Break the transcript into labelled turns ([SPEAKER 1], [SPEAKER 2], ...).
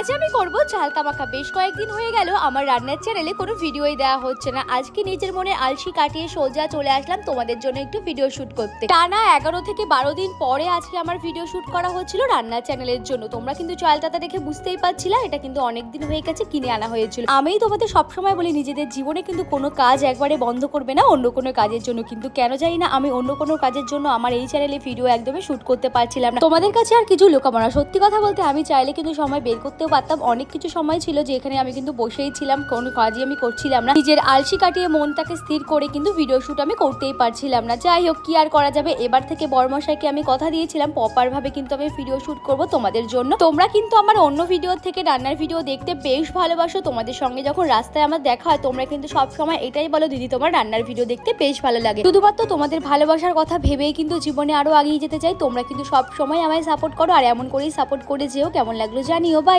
[SPEAKER 1] আজ আমি করব ঝালকা মাখা বেশ কয়েকদিন হয়ে গেল, আমার রান্নার চ্যানেলে কোনো ভিডিওই দেওয়া হচ্ছে না। আজকে নিজের মনে আলসি কাটিয়ে সোজা চলে আসলাম তোমাদের জন্য একটু ভিডিও শুট করতে। টানা এগারো থেকে বারো দিন পরে আজকে আমার ভিডিও শুট করা হচ্ছিল রান্নার চ্যানেলের জন্য। তোমরা কিন্তু চালটাটা দেখে বুঝতেই পারছিলা, এটা কিন্তু অনেক দিন হয়ে গেছে, কিনে আনা হয়েছিল। আমি তোমাদের সবসময় বলি, নিজেদের জীবনে কিন্তু কোনো কাজ একবারে বন্ধ করবে না, অন্য কোনো কাজের জন্য। কিন্তু কেন জানি না, আমি অন্য কোনো কাজের জন্য আমার এই চ্যানেলে ভিডিও একদমই শুট করতে পারছিলাম না। তোমাদের কাছে আর কিছু লুকাবো না সত্যি কথা বলতে আমি চাইলে কিন্তু সময় বের করতেও পারতাম, অনেক কিছু সময় ছিল যে এখানে আমি কিন্তু বসেই ছিলাম, কোনো কাজই আমি করছিলাম না। নিজের আলসি কাটিয়ে মনটাকে স্থির করে কিন্তু ভিডিও শুট আমি করতেই পারছিলাম না। যাই হোক, কি আর করা যাবে? এবার থেকে বর্মশাইকে আমি কথা দিয়েছিলাম প্রপার ভাবে কিন্তু আমি ভিডিও শুট করব তোমাদের জন্য। তোমরা কিন্তু আমার অন্য ভিডিও থেকে রান্নার ভিডিও দেখতে বেশ ভালোবাসো। তোমাদের সঙ্গে যখন রাস্তায় আমার দেখা হয়, তোমরা কিন্তু সব সময় এটাই বলো, দিদি, তোমার রান্নার ভিডিও দেখতে বেশ ভালো লাগে। শুধুমাত্র তোমাদের ভালোবাসার কথা ভেবেই কিন্তু জীবনে আরও এগিয়ে যেতে চাই। তোমরা কিন্তু সব সময় আমায় সাপোর্ট করো, আর এমন করেই সাপোর্ট করে যেও। কেমন লাগল জানিও। বাই